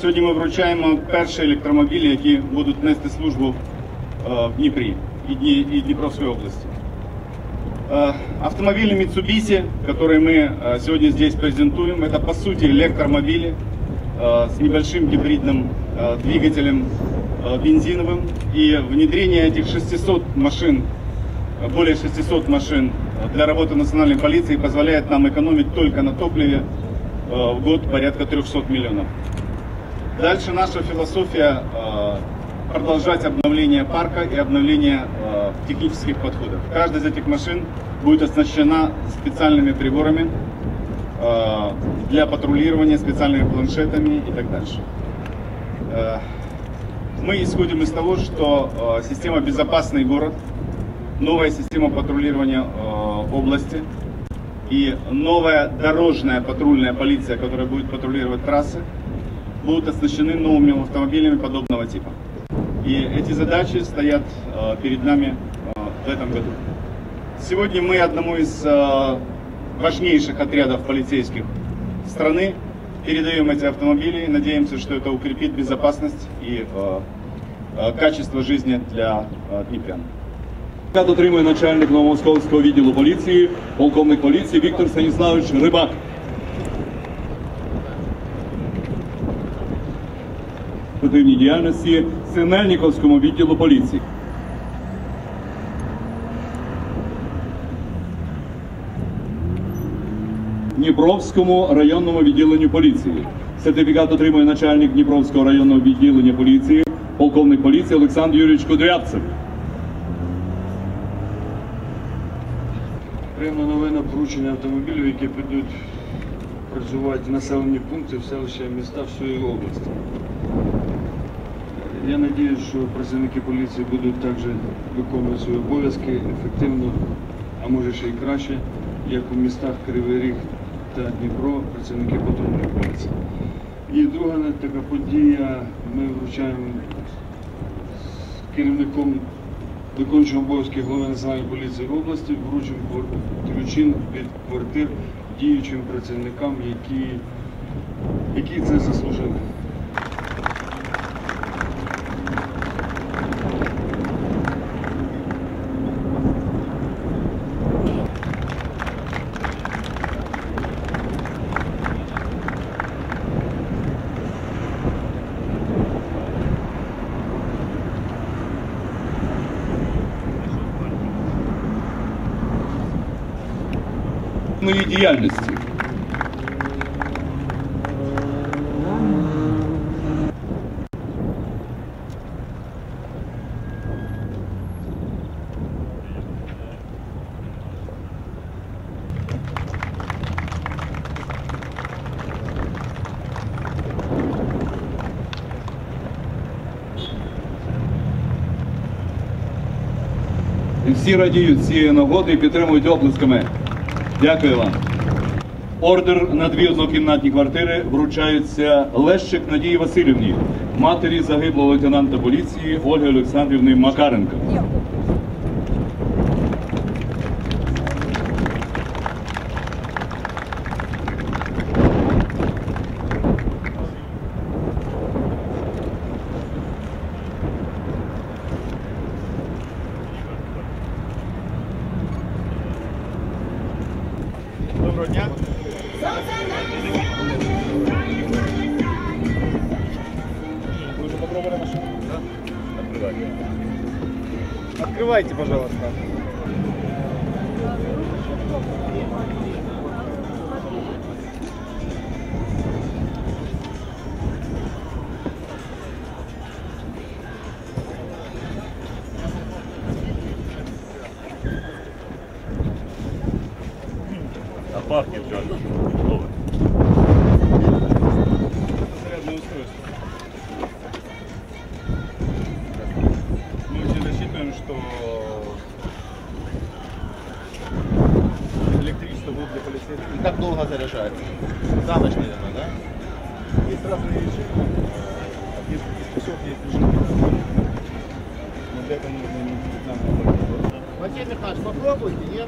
Сьогодні ми вручаємо перші електромобілі, які будуть нести службу е, в Дніпрі і Дні- і Дніпровської області. Э, Автомобили Mitsubishi, которые мы э, сегодня здесь презентуем, это по сути электромобили э, с небольшим гибридным э, двигателем э, бензиновым. И внедрение этих 600 машин, э, более 600 машин э, для работы национальной полиции позволяет нам экономить только на топливе э, в год порядка 300 миллионов. Дальше наша философия э, продолжать обновление парка и обновление э, технических подходов. Каждая из этих машин будет оснащена специальными приборами э, для патрулирования, специальными планшетами и так дальше. Мы исходим из того, что система «Безопасный город», новая система патрулирования области и новая дорожная патрульная полиция, которая будет патрулировать трассы, будут оснащены новыми автомобилями подобного типа. И эти задачи стоят э, перед нами э, в этом году. Сегодня мы одному из э, важнейших отрядов полицейских страны передаем эти автомобили и надеемся, что это укрепит безопасность и э, э, качество жизни для э, днепрян. Яка отримує начальник Новомосковського відділу поліції, полковник поліції Віктор Станіславович Рибак. Оперативній діяльності Синельніковському відділу поліції. Дніпровському районному відділенню поліції. Сертифікат отримує начальник Дніпровського районного відділення поліції, полковник поліції Олександр Юрійович Кудрявцев. Приємна новина поручення автомобілів, які підуть працювати в населені пункти в селища міста всієї області. Я сподіваюся, що працівники поліції будуть також виконувати свої обов'язки ефективно, а може ще й краще, як у містах Кривий Ріг та Дніпро, працівники патрульної поліції. І друга така подія, ми вручаємо з керівником виконуючим обов'язки голови національної поліції області вручимо ключі від квартир діючим працівникам, які, які це заслужили. Моїй діяльності. І всі радіють цієї нагоди і підтримують оплесками. Дякую вам. Ордер на дві однокімнатні квартири вручається Лещик Надії Васильівні, матері загиблого лейтенанта поліції Ольги Олександрівни Макаренко. Доброго дня. Вы уже попробовали машину? Да. Открывайте. Открывайте, пожалуйста. А пахнет как. Зарядное устройство. Мы очень рассчитываем, что электричество будет для полицейских. И как долго заряжается? За ночь, наверное, да? Есть разные режимы. От нескольких часов есть режим 15 минут. Но для этого нужно иметь. Василий Михайлович, попробуйте, нет?